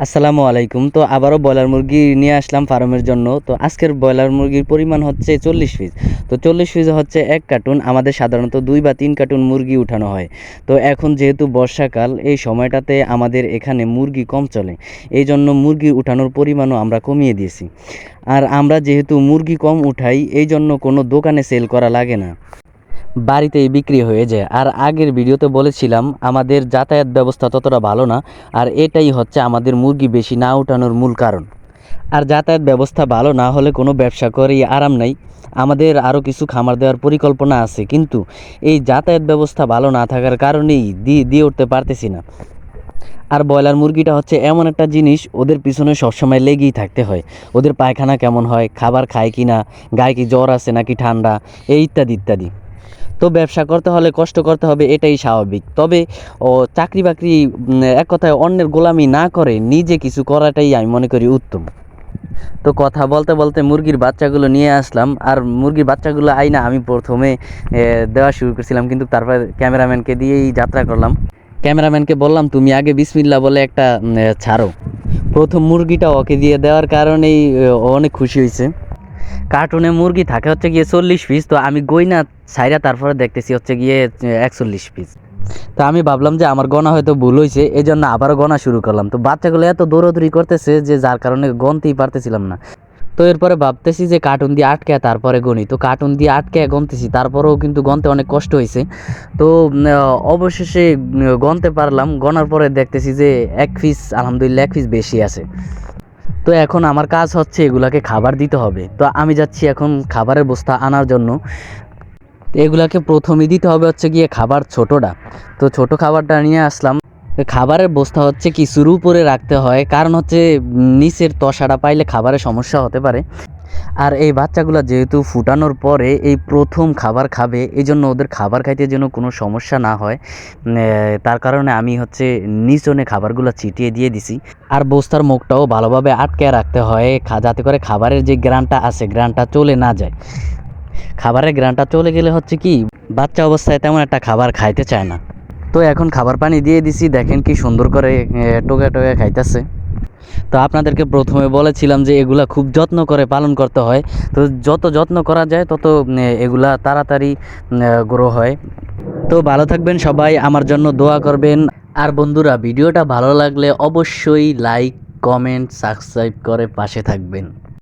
আসসালামু আলাইকুম। তো আবারও ব্রয়লার মুরগি নিয়ে আসলাম ফার্মের জন্য। তো আজকের ব্রয়লার মুরগির পরিমাণ হচ্ছে চল্লিশ পিস। তো চল্লিশ পিস হচ্ছে এক কার্টুন। আমাদের সাধারণত দুই বা তিন কার্টুন মুরগি উঠানো হয়। তো এখন যেহেতু বর্ষাকাল, এই সময়টাতে আমাদের এখানে মুরগি কম চলে। এই জন্য মুরগি উঠানোর পরিমাণও আমরা কমিয়ে দিয়েছি। আর আমরা যেহেতু মুরগি কম উঠাই, এই জন্য কোনো দোকানে সেল করা লাগে না। বাড়িতেই বিক্রি হয়ে যায়। আর আগের ভিডিওতে বলেছিলাম, আমাদের যাতায়াত ব্যবস্থা ততটা ভালো না, আর এটাই হচ্ছে আমাদের মুরগি বেশি না উঠানোর মূল কারণ। আর যাতায়াত ব্যবস্থা ভালো না হলে কোনো ব্যবসা করেই আরাম নাই। আমাদের আরও কিছু খামার দেওয়ার পরিকল্পনা আছে, কিন্তু এই যাতায়াত ব্যবস্থা ভালো না থাকার কারণেই দিয়ে দিয়ে উঠতে পারতেছি না। আর ব্রয়লার মুরগিটা হচ্ছে এমন একটা জিনিস, ওদের পিছনে সবসময় লেগেই থাকতে হয়। ওদের পায়খানা কেমন হয়, খাবার খায় কি না গায়ে কি জ্বর আছে নাকি ঠান্ডা, এই ইত্যাদি ইত্যাদি। তো ব্যবসা করতে হলে কষ্ট করতে হবে, এটাই স্বাভাবিক। তবে, ও চাকরি বাকরি এক কথায় অন্যের গোলামি না করে নিজে কিছু করাটাই আমি মনে করি উত্তম। তো কথা বলতে বলতে মুরগির বাচ্চাগুলো নিয়ে আসলাম, আর মুরগির বাচ্চাগুলো আইনা আমি প্রথমে দেওয়া শুরু করেছিলাম, কিন্তু তারপর ক্যামেরাম্যানকে দিয়েই যাত্রা করলাম। ক্যামেরাম্যানকে বললাম, তুমি আগে বিসমিল্লা বলে একটা ছাড়ো। প্রথম মুরগিটা ওকে দিয়ে দেওয়ার কারণেই অনেক খুশি হয়েছে কার্টুনে মুরগি থাকে হচ্ছে গিয়ে চল্লিশ পিস তো আমি গইনা ছাইরা তারপরে দেখতেছি হচ্ছে গিয়ে একচল্লিশ পিস তো আমি ভাবলাম যে আমার গণা হয়তো ভুল হয়েছে এই জন্য আবারও গণা শুরু করলাম। তো বাচ্চাগুলো এত দৌড়াদৌড়ি করতেছে যে যার কারণে গনতেই পারতেছিলাম না। তো এরপরে ভাবতেছি যে কার্টুন দিয়ে আটকে তারপরে গণি তো কার্টুন দিয়ে আটকে গনতেছি, তারপরেও কিন্তু গনতে অনেক কষ্ট হয়েছে। তো অবশেষে গনতে পারলাম, গনার পরে দেখতেছি যে এক পিস আলহামদুলিল্লাহ, এক পিস বেশি আছে। তো এখন আমার কাজ হচ্ছে এগুলাকে খাবার দিতে হবে। তো আমি যাচ্ছি এখন খাবারের বস্তা আনার জন্য। এগুলাকে প্রথমে দিতে হবে হচ্ছে গিয়ে খাবার ছোটোটা। তো ছোট খাবারটা নিয়ে আসলাম। খাবারের বস্তা হচ্ছে কিছুর উপরে রাখতে হয়। কারণ হচ্ছে নিচের তসাটা পাইলে খাবারের সমস্যা হতে পারে। আর এই বাচ্চাগুলো যেহেতু ফুটানোর পরে এই প্রথম খাবার খাবে, এই জন্য ওদের খাবার খাইতে যেন কোনো সমস্যা না হয়। তার কারণে আমি হচ্ছে নিচনে খাবারগুলো ছিটিয়ে দিয়ে দিছি। আর বস্তার মুখটাও ভালোভাবে আটকে রাখতে হয় যাতে করে খাবারের যে গ্রানটা আছে, গ্রানটা চলে না যায়। খাবারের গ্রানটা চলে গেলে হচ্ছে কি, বাচ্চা অবস্থায় তেমন একটা খাবার খাইতে চায় না। তো এখন খাবার পানি দিয়ে দিছি, দেখেন কি সুন্দর করে টোকা টোকা খাইতেছে। তো আপনাদেরকে প্রথমে বলেছিলাম যে এগুলা খুব যত্ন করে পালন করতে হয়। তো যত যত্ন করা যায়, তত এগুলা তাড়াতাড়ি গ্রো হয়। তো ভালো থাকবেন সবাই, আমার জন্য দোয়া করবেন। আর বন্ধুরা, ভিডিওটা ভালো লাগলে অবশ্যই লাইক, কমেন্ট, সাবস্ক্রাইব করে পাশে থাকবেন।